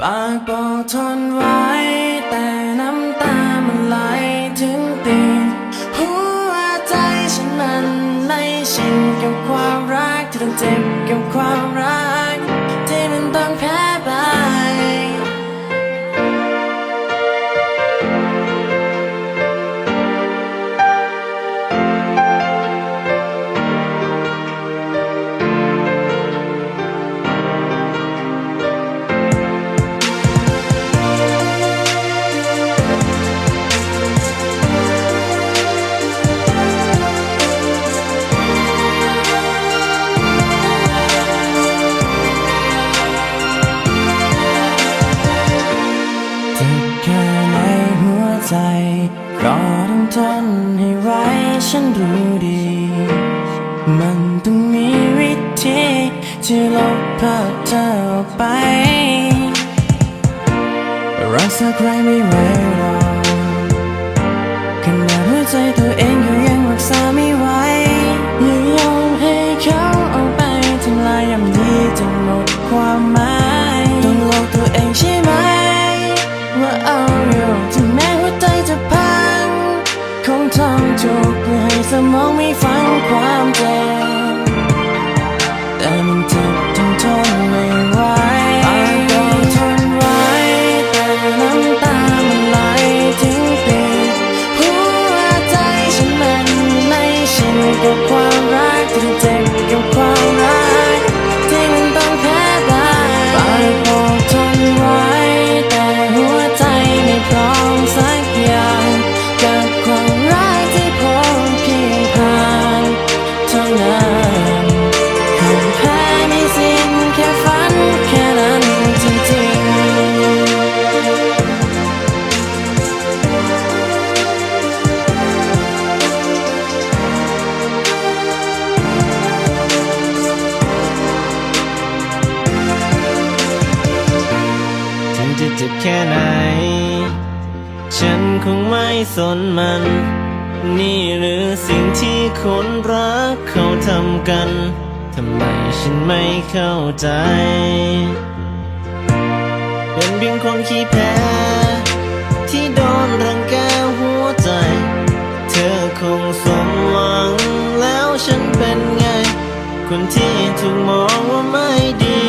ปากบอกทนไว้ แต่น้ำตามันไหลถึงตีนหัวใจฉันมันไม่ชินกับความรักที่ต้องเจ็บกับความรัก จ็บแค่ในหัวใจก็ต้องทนให้ไว้ฉันรู้ดี มันต้องมีวิธีที่ลบภาพเธอออกไป รักสักใครไม่ไหวหรอกขนาดหัวใจตัวเองก็ ทุกข์เพื่อให้สมองไม่ฟังความเจ็บแต่มันเจ็บจนทนไม่ไหว จะเจ็บแค่ไหน ฉันคงไม่สนมัน นี่หรือสิ่งที่คนรักเขาทำกัน ทำไมฉันไม่เข้าใจ เป็นเพียงคนขี้แพ้ ที่โดนรังแกหัวใจ เธอคงสมหวังแล้วฉันเป็นไง คนที่ถูกมองว่าไม่ดี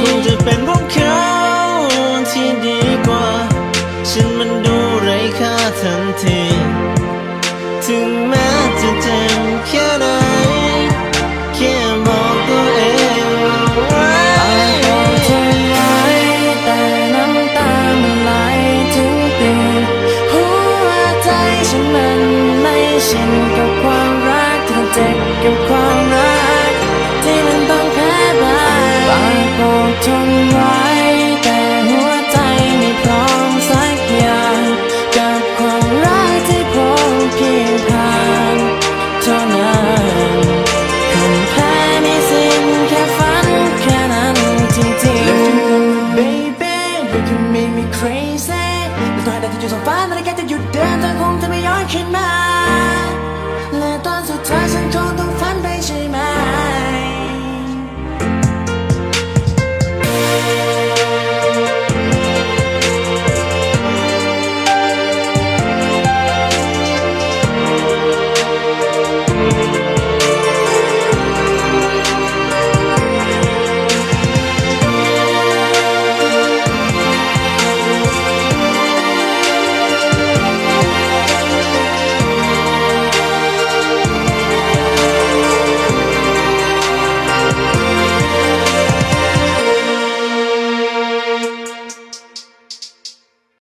คงจะเป็นพวกเขา ที่ดีกว่า ฉันมันดูไร้ค่าทันที ถึงแม้จะเจ็บแค่ไหนแค่บอกตัวเองไว้ปากบอกเธอไว้แต่น้ำตามันไหลถึงตีนหัวใจฉันมันไม่ชินกับความรักที่เจ็บกับความรักที่มันต้องแพ้ไปปากบอกทน